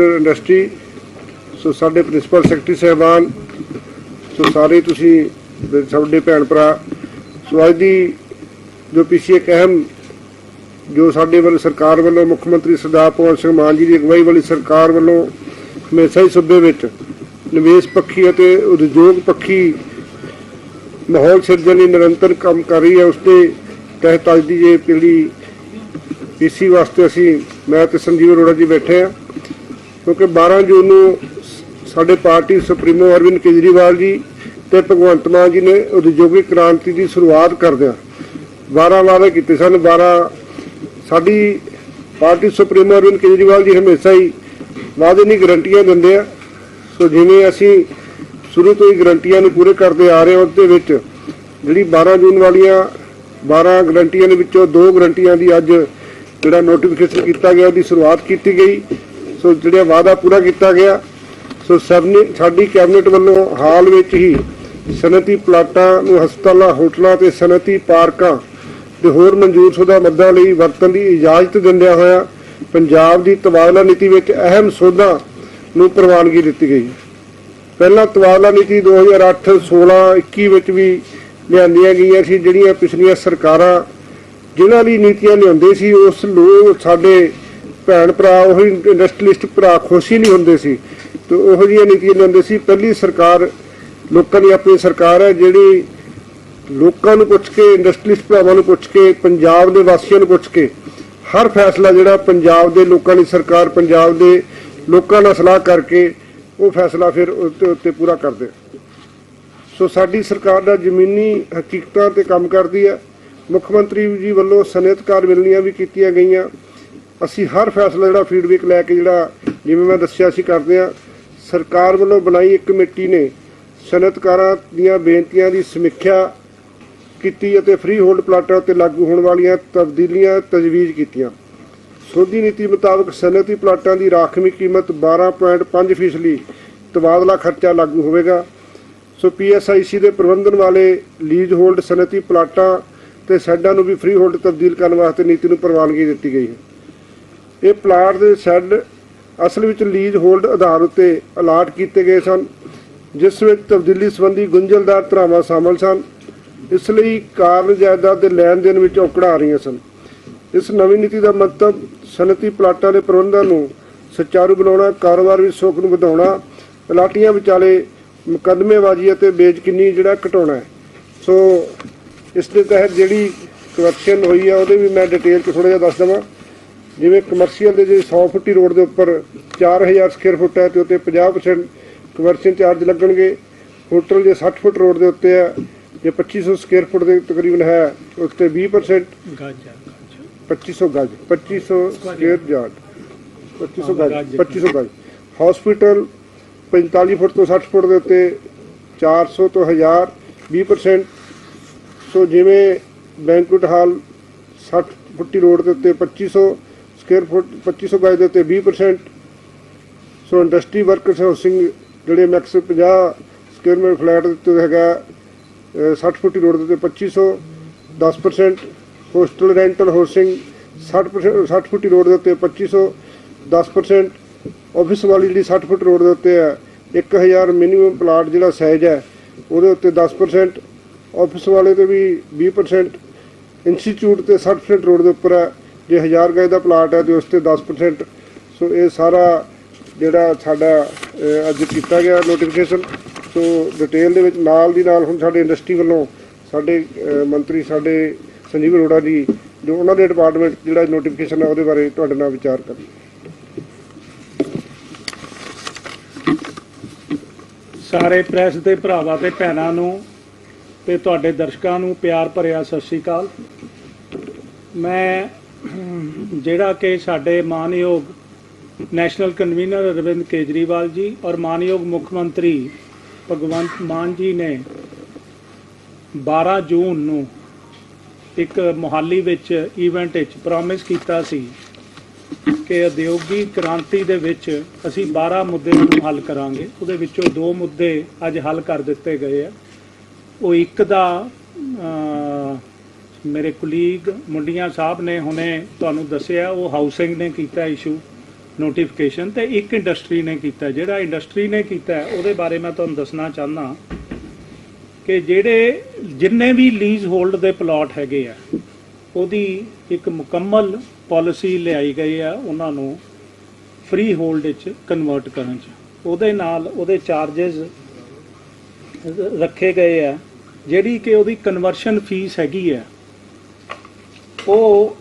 Industry ਸੋ ਸਾਡੇ principal secretary ਸਾਹਿਬਾਨ, ਸੋ ਸਾਰੇ ਤੁਸੀਂ ਸਾਡੇ ਭੈਣ ਭਰਾ, ਸੋ ਅੱਜ ਦੀ ਜੋ ਪਿੱਛੇ ਇੱਕ ਅਹਿਮ, ਜੋ ਸਾਡੇ ਵੱਲ ਸਰਕਾਰ ਵੱਲੋਂ ਮੁੱਖ ਮੰਤਰੀ ਸਰਦਾਰ ਭਗਵੰਤ ਸਿੰਘ ਮਾਨ ਜੀ ਦੀ ਅਗਵਾਈ ਵਾਲੀ ਸਰਕਾਰ ਵੱਲੋਂ ਹਮੇਸ਼ਾ ਹੀ ਸੂਬੇ ਵਿੱਚ ਨਿਵੇਸ਼ ਪੱਖੀ ਅਤੇ ਉਦਯੋਗ ਪੱਖੀ ਮਾਹੌਲ ਸਿਰਜਣ ਲਈ ਨਿਰੰਤਰ ਕੰਮ ਕਰ ਰਹੀ ਹੈ, ਉਸ ਦੇ ਤਹਿਤ ਅੱਜ ਦੀ ਇਹ ਪੀੜੀ ਪੀਸੀ ਵਾਸਤੇ ਅਸੀਂ ਮੈਂ ਤੇ ਸੰਜੀਵ ਅਰੋੜਾ ਜੀ ਬੈਠੇ ਆ ਕਿਉਂਕਿ 12 ਜੂਨ ਨੂੰ ਸਾਡੇ ਪਾਰਟੀ ਸੁਪਰੀਮੋ ਅਰਵਿੰਦ ਕੇਜਰੀਵਾਲ ਜੀ ਤੇ ਭਗਵੰਤ ਮਾਨ ਜੀ ਨੇ ਉਦਯੋਗਿਕ ਕ੍ਰਾਂਤੀ ਦੀ ਸ਼ੁਰੂਆਤ ਕਰਦਿਆਂ 12 ਵਾਅਦੇ ਕੀਤੇ ਸਨ। 12 ਸਾਡੀ ਪਾਰਟੀ ਸੁਪਰੀਮੋ ਅਰਵਿੰਦ ਕੇਜਰੀਵਾਲ ਜੀ ਹਮੇਸ਼ਾ ਹੀ ਵਾਅਦੇ ਨਹੀਂ, ਗਰੰਟੀਆਂ ਦਿੰਦੇ ਆ। ਸੋ ਜਿਵੇਂ ਅਸੀਂ ਸ਼ੁਰੂ ਤੋਂ ਹੀ ਗਰੰਟੀਆਂ ਨੂੰ ਪੂਰੇ ਕਰਦੇ ਆ ਰਹੇ ਹਾਂ, ਉਹਦੇ ਵਿੱਚ ਜਿਹੜੀ 12 ਜੂਨ ਵਾਲੀਆਂ 12 ਗਰੰਟੀਆਂ ਦੇ ਵਿੱਚੋਂ ਦੋ ਗਰੰਟੀਆਂ ਦੀ ਅੱਜ ਜਿਹੜਾ ਨੋਟੀਫਿਕੇਸ਼ਨ ਕੀਤਾ ਗਿਆ, ਉਹਦੀ ਸ਼ੁਰੂਆਤ ਕੀਤੀ ਗਈ। ਸੋ ਜਿਹੜਾ ਵਾਅਦਾ ਪੂਰਾ ਕੀਤਾ ਗਿਆ, ਸੋ ਸਭ ਨੇ ਸਾਡੀ ਕੈਬਨਿਟ ਵੱਲੋਂ ਹਾਲ ਵਿੱਚ ਹੀ ਸਨਅਤੀ ਪਲਾਟਾਂ ਨੂੰ ਹਸਪਤਾਲਾਂ, ਹੋਟਲਾਂ ਤੇ ਸਨਅਤੀ ਪਾਰਕਾਂ ਤੇ ਹੋਰ ਮਨਜ਼ੂਰਸ਼ੁਦਾ ਮੱਦਾਂ ਲਈ ਵਰਤਣ ਦੀ ਇਜਾਜ਼ਤ ਦਿੰਦਿਆਂ ਹੋਇਆ ਪੰਜਾਬ ਦੀ ਤਬਾਦਲਾ ਨੀਤੀ ਵਿੱਚ ਅਹਿਮ ਸੋਧਾਂ ਨੂੰ ਪ੍ਰਵਾਨਗੀ ਦਿੱਤੀ ਗਈ। ਪਹਿਲਾਂ ਤਬਾਦਲਾ ਨੀਤੀ 2008 16 21 ਵਿੱਚ ਵੀ ਲਿਆਂਦੀਆਂ ਗਈਆਂ ਸੀ, ਜਿਹੜੀਆਂ ਪਿਛਲੀਆਂ ਸਰਕਾਰਾਂ ਜਿਨ੍ਹਾਂ ਲਈ ਨੀਤੀਆਂ ਲਿਆਉਂਦੇ ਸੀ, ਉਸ ਲੋਕ ਸਾਡੇ ਭੈਣ ਭਰਾ ਉਹੀ ਇੰਡਸਟਰੀਲਿਸਟ ਭਰਾ ਖੁਸ਼ ਹੀ ਨਹੀਂ ਹੁੰਦੇ ਸੀ। ਤੇ ਉਹੋ ਜਿਹੀਆਂ ਨੀਤੀਆਂ ਲਿਆਉਂਦੇ ਸੀ। ਪਹਿਲੀ ਸਰਕਾਰ ਲੋਕਾਂ ਦੀ ਆਪਣੀ ਸਰਕਾਰ ਹੈ ਜਿਹੜੀ ਲੋਕਾਂ ਨੂੰ ਪੁੱਛ ਕੇ ਇੰਡਸਟਰੀਲਿਸਟ ਭਰਾਵਾਂ ਨੂੰ ਪੁੱਛ ਕੇ, ਪੰਜਾਬ ਦੇ ਵਾਸੀਆਂ ਨੂੰ ਪੁੱਛ ਕੇ, ਹਰ ਫੈਸਲਾ ਜਿਹੜਾ ਪੰਜਾਬ ਦੇ ਲੋਕਾਂ ਦੀ ਸਰਕਾਰ, ਪੰਜਾਬ ਦੇ ਲੋਕਾਂ ਨਾਲ ਸਲਾਹ ਕਰਕੇ ਉਹ ਫੈਸਲਾ ਫਿਰ ਉੱਤੇ ਉੱਤੇ ਪੂਰਾ ਕਰਦੇ ਸੋ ਸਾਡੀ ਸਰਕਾਰ ਦਾ ਜ਼ਮੀਨੀ ਹਕੀਕਤਾਂ ਤੇ ਕੰਮ ਕਰਦੀ ਹੈ ਮੁੱਖ ਮੰਤਰੀ ਜੀ ਵੱਲੋਂ ਸਨਅਤਕਾਰ ਮਿਲਣੀਆਂ ਵੀ ਕੀਤੀਆਂ ਗਈਆਂ। ਅਸੀਂ ਹਰ ਫੈਸਲਾ ਜਿਹੜਾ ਫੀਡਬੈਕ ਲੈ ਕੇ ਜਿਹੜਾ, ਜਿਵੇਂ ਮੈਂ ਦੱਸਿਆ ਸੀ ਕਰਦੇ ਆ ਸਰਕਾਰ ਵੱਲੋਂ ਬਣਾਈ ਇੱਕ ਕਮੇਟੀ ਨੇ ਸਨਅਤਕਾਰਾਂ ਦੀਆਂ ਬੇਨਤੀਆਂ ਦੀ ਸਮੀਖਿਆ ਕੀਤੀ ਅਤੇ ਫ੍ਰੀ ਹੋਲਡ ਪਲਾਟਾਂ ਉੱਤੇ ਲਾਗੂ ਹੋਣ ਵਾਲੀਆਂ ਤਬਦੀਲੀਆਂ ਤਜਵੀਜ਼ ਕੀਤੀਆਂ। ਸੋਧੀ ਨੀਤੀ ਮੁਤਾਬਕ ਸਨਅਤੀ ਪਲਾਟਾਂ ਦੀ ਰਾਖਵੀਂ ਕੀਮਤ 12.5% ਫੀਸਦੀ ਤਬਾਦਲਾ ਖਰਚਾ ਲਾਗੂ ਹੋਵੇਗਾ। ਸੋ ਪੀਐਸਆਈਸੀ ਦੇ ਪ੍ਰਬੰਧਨ ਵਾਲੇ ਲੀਜ਼ ਹੋਲਡ ਸਨਅਤੀ ਪਲਾਟਾਂ ਤੇ ਸ਼ੈੱਡਾਂ ਨੂੰ ਵੀ ਫ੍ਰੀ ਹੋਲਡ ਤਬਦੀਲ ਕਰਨ ਵਾਸਤੇ ਨੀਤੀ ਨੂੰ ਪ੍ਰਵਾਨਗੀ ਦਿੱਤੀ ਗਈ ਹੈ। ਇਹ ਪਲਾਟ ਦੇ ਸ਼ੈੱਡ ਅਸਲ ਵਿੱਚ ਲੀਜ਼ ਹੋਲਡ ਆਧਾਰ ਉੱਤੇ ਅਲਾਟ ਕੀਤੇ ਗਏ ਸਨ, ਜਿਸ ਵਿੱਚ ਤਬਦੀਲੀ ਸੰਬੰਧੀ ਗੁੰਝਲਦਾਰ ਧਰਾਵਾਂ ਸ਼ਾਮਲ ਸਨ। ਇਸ ਲਈ ਕਾਰਨ ਜਾਇਦਾਦ ਦੇ ਲੈਣ ਦੇਣ ਵਿੱਚ ਔਕੜਾਂ ਆ ਰਹੀਆਂ ਸਨ। ਇਸ ਨਵੀਂ ਨੀਤੀ ਦਾ ਮਤਲਬ ਸਨਅਤੀ ਪਲਾਟਾਂ ਦੇ ਪ੍ਰਬੰਧਨ ਨੂੰ ਸੁਚਾਰੂ ਬਣਾਉਣਾ, ਕਾਰੋਬਾਰ ਵਿੱਚ ਸੁੱਖ ਨੂੰ ਵਧਾਉਣਾ ਪਲਾਟੀਆਂ ਵਿਚਾਲੇ ਮੁਕੱਦਮੇਬਾਜ਼ੀ ਅਤੇ ਬੇਜ਼ਕਿੰਨੀ ਜਿਹੜਾ ਘਟਾਉਣਾ ਹੈ। ਸੋ ਇਸ ਦੇ ਤਹਿਤ ਜਿਹੜੀ ਕਰਪਸ਼ਨ ਹੋਈ ਆ, ਉਹਦੇ ਵੀ ਮੈਂ ਡਿਟੇਲ ਚ ਥੋੜਾ ਜਿਹਾ ਦੱਸ ਦਵਾਂ। ਜਿਵੇਂ ਕਮਰਸ਼ੀਅਲ ਦੇ ਜੇ 100 ਫੁੱਟੀ ਰੋਡ ਦੇ ਉੱਪਰ 4000 ਸਕੁਅਰ ਫੁੱਟ ਹੈ ਤੇ ਉੱਤੇ 50% ਕਮਰਸ਼ੀਅਲ ਚਾਰਜ ਲੱਗਣਗੇ। ਹੋਟਲ ਜੇ 60 ਫੁੱਟ ਰੋਡ ਦੇ ਉੱਤੇ ਹੈ, ਜੇ 2500 ਸਕੁਅਰ ਫੁੱਟ ਦੇ ਤਕਰੀਬਨ ਹੈ, ਉੱਤੇ 20% ਗਾਜਾ 2500 ਗਜ 2500 ਸਕੁਅਰ ਯਾਰਡ 2500 ਗਜ 2500 ਗਜ। ਹਸਪੀਟਲ 45 ਫੁੱਟ ਤੋਂ 60 ਫੁੱਟ ਦੇ ਉੱਤੇ 400 ਤੋਂ 1000 20% ਸੋ ਜਿਵੇਂ ਬੈਂਕੁਏਟ ਹਾਲ 60 ਫੁੱਟੀ ਰੋਡ ਦੇ ਉੱਤੇ 2500 ਸਕੁਅਰ ਫੁੱਟ 2500 ਗਜ ਦੇ ਉੱਤੇ 20% ਸੋ ਇੰਡਸਟਰੀ ਵਰਕਰਸ ਹਾਊਸਿੰਗ ਜਿਹੜੇ ਮੈਕਸ 50 ਸਕੁਅਰ ਮੀਟਰ ਫਲੈਟ ਦੇ ਉੱਤੇ ਹੈਗਾ, ਅਹ 60 ਫੁੱਟੀ ਰੋਡ ਦੇ ਉੱਤੇ 2500 10% ਹੋਸਟਲ ਰੈਂਟਲ ਹਾਊਸਿੰਗ 60% 60 ਫੁੱਟੀ ਰੋਡ ਦੇ ਉੱਤੇ 2500 10% ਆਫਿਸ ਵਾਲੀ ਜਿਹੜੀ 60 ਫੁੱਟ ਰੋਡ ਦੇ ਉੱਤੇ ਹੈ 1000 ਮਿਨੀਮਮ ਪਲਾਟ ਜਿਹੜਾ ਸਾਈਜ਼ ਹੈ, ਉਹਦੇ ਉੱਤੇ 10% ਆਫਿਸ ਵਾਲੇ ਤੇ ਵੀ 20% ਇੰਸਟੀਚਿਊਟ ਤੇ 60% ਰੋਡ ਦੇ ਉੱਪਰ ਹੈ ਜੇ 1000 ਗਜ ਦਾ ਪਲਾਟ ਹੈ ਤੇ ਉਸ ਤੇ 10% ਸੋ ਇਹ ਸਾਰਾ ਜਿਹੜਾ ਸਾਡਾ ਅੱਜ ਕੀਤਾ ਗਿਆ ਨੋਟੀਫਿਕੇਸ਼ਨ ਸੋ ਡਿਟੇਲ ਦੇ ਵਿੱਚ ਨਾਲ ਦੀ ਨਾਲ ਹੁਣ ਸਾਡੇ ਇੰਡਸਟਰੀ ਵੱਲੋਂ ਸਾਡੇ ਮੰਤਰੀ, ਸਾਡੇ ਸੰਜੀਵ ਅਰੋੜਾ ਜੀ, ਜੋ ਉਹਨਾਂ ਦੇ ਡਿਪਾਰਟਮੈਂਟ ਜਿਹੜਾ ਨੋਟੀਫਿਕੇਸ਼ਨ ਹੈ ਉਹਦੇ ਬਾਰੇ ਤੁਹਾਡੇ ਨਾਲ ਵਿਚਾਰ ਕਰਨੀ। ਸਾਰੇ ਪ੍ਰੈਸ ਦੇ ਭਰਾਵਾਂ ਤੇ ਭੈਣਾਂ ਨੂੰ ਤੇ ਤੁਹਾਡੇ ਦਰਸ਼ਕਾਂ ਨੂੰ ਪਿਆਰ ਭਰਿਆ ਸਤਿ ਸ਼੍ਰੀ ਅਕਾਲ। ਮੈਂ ਜਿਹੜਾ ਕਿ ਸਾਡੇ ਮਾਨਯੋਗ ਨੈਸ਼ਨਲ ਕਨਵੀਨਰ ਅਰਵਿੰਦ ਕੇਜਰੀਵਾਲ ਜੀ ਔਰ ਮਾਨਯੋਗ ਮੁੱਖ ਮੰਤਰੀ ਭਗਵੰਤ ਮਾਨ ਜੀ ਨੇ 12 ਜੂਨ ਨੂੰ ਇੱਕ ਮੁਹਾਲੀ ਵਿੱਚ ਇਵੈਂਟ ਵਿੱਚ ਪ੍ਰੋਮਿਸ ਕੀਤਾ ਸੀ ਕਿ ਉਦਯੋਗੀ ਕ੍ਰਾਂਤੀ ਦੇ ਵਿੱਚ ਅਸੀਂ 12 ਮੁੱਦੇ ਨੂੰ ਹੱਲ ਕਰਾਂਗੇ। ਉਹਦੇ ਵਿੱਚੋਂ ਦੋ ਮੁੱਦੇ ਅੱਜ ਹੱਲ ਕਰ ਦਿੱਤੇ ਗਏ ਆ। ਉਹ ਇੱਕ ਦਾ ਮੇਰੇ ਕੁਲੀਗ ਮੁੰਡੀਆਂ ਸਾਹਿਬ ਨੇ ਹੁਣੇ ਤੁਹਾਨੂੰ ਦੱਸਿਆ, ਉਹ ਹਾਊਸਿੰਗ ਨੇ ਕੀਤਾ ਇਸ਼ੂ ਨੋਟੀਫਿਕੇਸ਼ਨ ਤੇ ਇੱਕ ਇੰਡਸਟਰੀ ਨੇ ਕੀਤਾ। ਜਿਹੜਾ ਇੰਡਸਟਰੀ ਨੇ ਕੀਤਾ, ਉਹਦੇ ਬਾਰੇ ਮੈਂ ਤੁਹਾਨੂੰ ਦੱਸਣਾ ਚਾਹੁੰਦਾ ਕਿ ਜਿਹੜੇ ਜਿੰਨੇ ਵੀ ਲੀਜ਼ ਹੋਲਡ ਦੇ ਪਲਾਟ ਹੈਗੇ ਆ, ਉਹਦੀ ਇੱਕ ਮੁਕੰਮਲ ਪਾਲਿਸੀ ਲਿਆਈ ਗਈ ਆ ਉਹਨਾਂ ਨੂੰ ਫ੍ਰੀ ਹੋਲਡ ਵਿੱਚ ਕਨਵਰਟ ਕਰਨ ਚ। ਉਹਦੇ ਨਾਲ ਉਹਦੇ ਚਾਰजेस ਰੱਖੇ ਗਏ ਆ, ਜਿਹੜੀ ਕਿ ਉਹਦੀ ਕਨਵਰਸ਼ਨ ਫੀਸ ਹੈਗੀ ਆ ਉਹ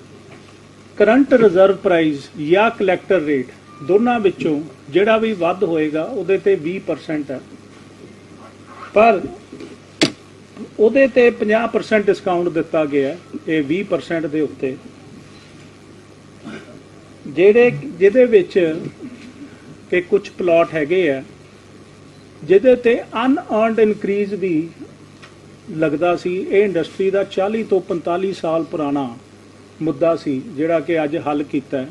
ਕਰੰਟ ਰਿਜ਼ਰਵ ਪ੍ਰਾਈਸ ਜਾਂ ਕਲੈਕਟਰ ਰੇਟ ਦੋਨਾਂ ਵਿੱਚੋਂ ਜਿਹੜਾ ਵੀ ਵੱਧ ਹੋਏਗਾ, ਉਹਦੇ ਤੇ 20% ਹੈ। ਪਰ ਉਹਦੇ ਤੇ 50% ਡਿਸਕਾਊਂਟ ਦਿੱਤਾ ਗਿਆ ਇਹ 20% ਦੇ ਉੱਤੇ। ਜਿਹੜੇ, ਜਿਹਦੇ ਵਿੱਚ ਕਿ ਕੁਝ ਪਲਾਟ ਹੈਗੇ ਆ, ਜਿਹਦੇ ਤੇ ਅਨਅਰਨਡ ਇਨਕਰੀਜ਼ ਵੀ ਲੱਗਦਾ ਸੀ, ਇਹ ਇੰਡਸਟਰੀ ਦਾ 40 ਤੋਂ 45 ਸਾਲ ਪੁਰਾਣਾ ਮੁੱਦਾ ਸੀ, ਜਿਹੜਾ ਕਿ ਅੱਜ ਹੱਲ ਕੀਤਾ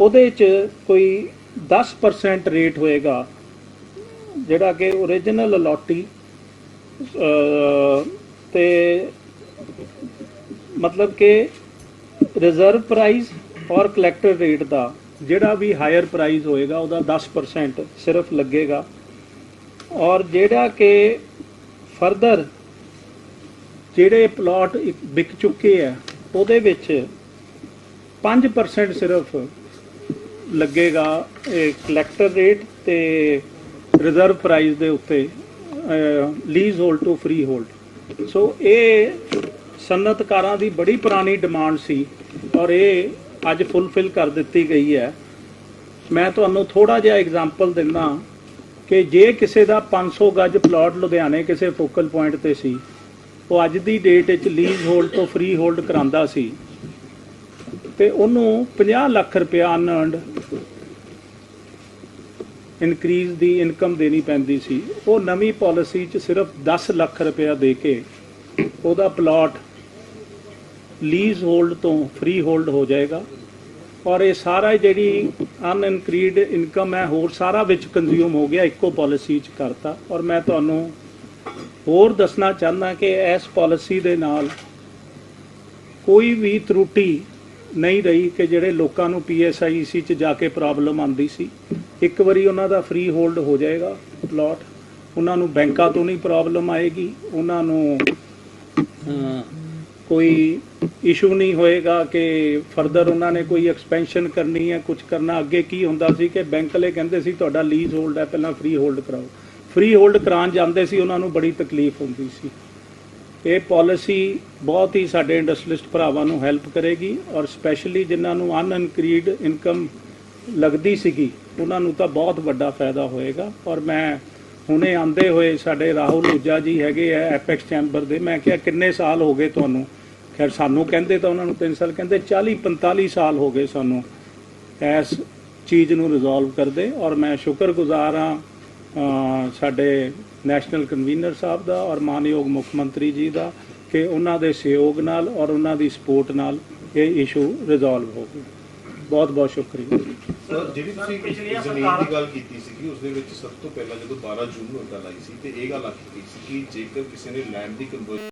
ਉਹਦੇ 'ਚ ਕੋਈ 10% ਰੇਟ ਹੋਏਗਾ, ਜਿਹੜਾ ਕਿ origignal ਅਲੋਟੀ ਤੇ ਮਤਲਬ ਕਿ ਰਿਜ਼ਰਵ ਪ੍ਰਾਈਸ ਔਰ ਕਲੈਕਟਰ ਰੇਟ ਦਾ, ਜਿਹੜਾ ਵੀ ਹਾਇਰ ਪ੍ਰਾਈਸ ਹੋਏਗਾ, ਉਹਦਾ 10% ਸਿਰਫ ਲੱਗੇਗਾ। ਔਰ ਜਿਹੜਾ ਕਿ ਫਰਦਰ ਜਿਹੜੇ ਪਲਾਟ ਵਿਕ ਚੁੱਕੇ ਆ ਉਹਦੇ ਵਿੱਚ 5% ਸਿਰਫ ਲੱਗੇਗਾ ਇਹ ਕਲੈਕਟਰ ਰੇਟ ਤੇ ਰਿਜ਼ਰਵ ਪ੍ਰਾਈਸ ਦੇ ਉੱਤੇ leasehold to freehold so ਇਹ ਸਨਅਤਕਾਰਾਂ ਦੀ ਬੜੀ ਪੁਰਾਣੀ ਡਿਮਾਂਡ ਸੀ ਔਰ ਇਹ ਅੱਜ ਫੁੱਲਫਿਲ ਕਰ ਦਿੱਤੀ ਗਈ ਹੈ। ਮੈਂ ਤੁਹਾਨੂੰ ਥੋੜਾ ਜਿਹਾ ਐਗਜ਼ਾਮਪਲ ਦਿੰਦਾ ਕਿ ਜੇ ਕਿਸੇ ਦਾ 500 ਗੱਜ ਪਲਾਟ ਲੁਧਿਆਣੇ ਕਿਸੇ ਫੋਕਲ ਪੁਆਇੰਟ ਤੇ ਸੀ ਉਹ ਅੱਜ ਦੀ ਡੇਟ ਵਿੱਚ ਲੀਜ਼ ਹੋਲਡ ਤੋਂ ਫ੍ਰੀ ਹੋਲਡ ਕਰਾਂਦਾ ਸੀ। ਤੇ ਉਹਨੂੰ 50 ਲੱਖ ਰੁਪਇਆ ਅਨਅਰਨਡ ਇਨਕਰੀਜ਼ ਦੀ ਇਨਕਮ ਦੇਣੀ ਪੈਂਦੀ ਸੀ। ਉਹ ਨਵੀਂ ਪਾਲਿਸੀ 'ਚ ਸਿਰਫ 10 ਲੱਖ ਰੁਪਇਆ ਦੇ ਕੇ ਉਹਦਾ ਪਲਾਟ ਲੀਜ਼ ਹੋਲਡ ਤੋਂ ਫ੍ਰੀ ਹੋਲਡ ਹੋ ਜਾਏਗਾ। ਔਰ ਇਹ ਸਾਰਾ ਜਿਹੜੀ ਅਨਇਨਕਰੀਡ ਇਨਕਮ ਹੈ, ਹੋਰ ਸਾਰਾ ਵਿੱਚ ਕੰਜ਼ਿਊਮ ਹੋ ਗਿਆ, ਇੱਕੋ ਪਾਲਿਸੀ 'ਚ ਕਰਤਾ। ਔਰ ਮੈਂ ਤੁਹਾਨੂੰ ਹੋਰ ਦੱਸਣਾ ਚਾਹੁੰਦਾ ਕਿ ਇਸ ਪਾਲਿਸੀ ਦੇ ਨਾਲ ਕੋਈ ਵੀ ਤਰੁੱਟੀ ਨਹੀਂ ਰਹੀ ਕਿ ਜਿਹੜੇ ਲੋਕਾਂ ਨੂੰ ਪੀਐਸਆਈਸੀ ਚ ਜਾ ਕੇ ਪ੍ਰੋਬਲਮ ਆਂਦੀ ਸੀ। ਇੱਕ ਵਾਰੀ ਉਹਨਾਂ ਦਾ ਫ੍ਰੀ ਹੋਲਡ ਹੋ ਜਾਏਗਾ ਪਲਾਟ ਉਹਨਾਂ ਨੂੰ ਬੈਂਕਾਂ ਤੋਂ ਨਹੀਂ ਪ੍ਰੋਬਲਮ ਆਏਗੀ। ਉਹਨਾਂ ਨੂੰ ਕੋਈ ਇਸ਼ੂ ਨਹੀਂ ਹੋਏਗਾ ਕਿ ਫਰਦਰ ਉਹਨਾਂ ਨੇ ਕੋਈ ਐਕਸਪੈਂਸ਼ਨ ਕਰਨੀ ਹੈ ਕੁਝ ਕਰਨਾ। ਅੱਗੇ ਕੀ ਹੁੰਦਾ ਸੀ ਕਿ ਬੈਂਕ ਵਾਲੇ ਕਹਿੰਦੇ ਸੀ, ਤੁਹਾਡਾ ਲੀਜ਼ ਹੋਲਡ ਹੈ, ਪਹਿਲਾਂ ਫ੍ਰੀ ਹੋਲਡ ਕਰਾਓ। ਫ੍ਰੀ ਹੋਲਡ ਕਰਾਉਣ ਜਾਂਦੇ ਸੀ, ਉਹਨਾਂ ਨੂੰ ਬੜੀ ਤਕਲੀਫ ਹੁੰਦੀ ਸੀ। ਇਹ ਪਾਲਿਸੀ ਬਹੁਤ ਹੀ ਸਾਡੇ ਇੰਡਸਟਰੀਲਿਸਟ ਭਰਾਵਾਂ ਨੂੰ ਹੈਲਪ ਕਰੇਗੀ ਔਰ ਸਪੈਸ਼ਲੀ ਜਿਨ੍ਹਾਂ ਨੂੰ ਅਨਇਨਕਰੀਡ ਇਨਕਮ ਲੱਗਦੀ ਸੀਗੀ, ਉਹਨਾਂ ਨੂੰ ਤਾਂ ਬਹੁਤ ਵੱਡਾ ਫਾਇਦਾ ਹੋਏਗਾ। ਔਰ ਮੈਂ ਹੁਣੇ ਆਂਦੇ ਹੋਏ ਸਾਡੇ ਰਾਹੁਲ ਊਜਾ ਜੀ ਹੈਗੇ ਆ ਐਪੈਕਸ ਚੈਂਬਰ ਦੇ, ਮੈਂ ਕਿਹਾ ਕਿੰਨੇ ਸਾਲ ਹੋ ਗਏ ਤੁਹਾਨੂੰ? ਖੈਰ ਸਾਨੂੰ ਕਹਿੰਦੇ ਤਾਂ ਉਹਨਾਂ ਨੂੰ 3 ਸਾਲ, ਕਹਿੰਦੇ 40 45 ਸਾਲ ਹੋ ਗਏ ਸਾਨੂੰ ਇਸ ਚੀਜ਼ ਨੂੰ ਰਿਜ਼ੋਲਵ ਕਰਦੇ। ਔਰ ਮੈਂ ਸ਼ੁਕਰਗੁਜ਼ਾਰ ਹਾਂ ਸਾਡੇ ਨੈਸ਼ਨਲ ਕਨਵੀਨਰ ਸਾਹਿਬ ਦਾ ਔਰ ਮਾਨਯੋਗ ਮੁੱਖ ਮੰਤਰੀ ਜੀ ਦਾ ਕਿ ਉਹਨਾਂ ਦੇ ਸਹਿਯੋਗ ਨਾਲ ਔਰ ਉਹਨਾਂ ਦੀ ਸਪੋਰਟ ਨਾਲ ਇਹ ਇਸ਼ੂ ਰਿਜ਼ੋਲਵ ਹੋ ਗਿਆ। ਬਹੁਤ ਬਹੁਤ ਸ਼ੁਕਰੀਆ। ਸਰ ਜਿਹੜੀ ਤੁਸੀਂ ਜ਼ਮੀਨ ਦੀ ਗੱਲ ਕੀਤੀ ਸੀਗੀ ਉਸ ਦੇ ਵਿੱਚ ਸਭ ਤੋਂ ਪਹਿਲਾਂ ਜਦੋਂ 12 ਜੂਨ ਨੂੰ ਗੱਲ ਆਈ ਸੀ ਤੇ ਇਹ ਗੱਲ ਆਖੀ ਗਈ ਸੀ ਕਿ ਜੇਕਰ ਕਿਸੇ ਨੇ ਲੈਂਡ ਦੀ ਕਨਵਰਜਨ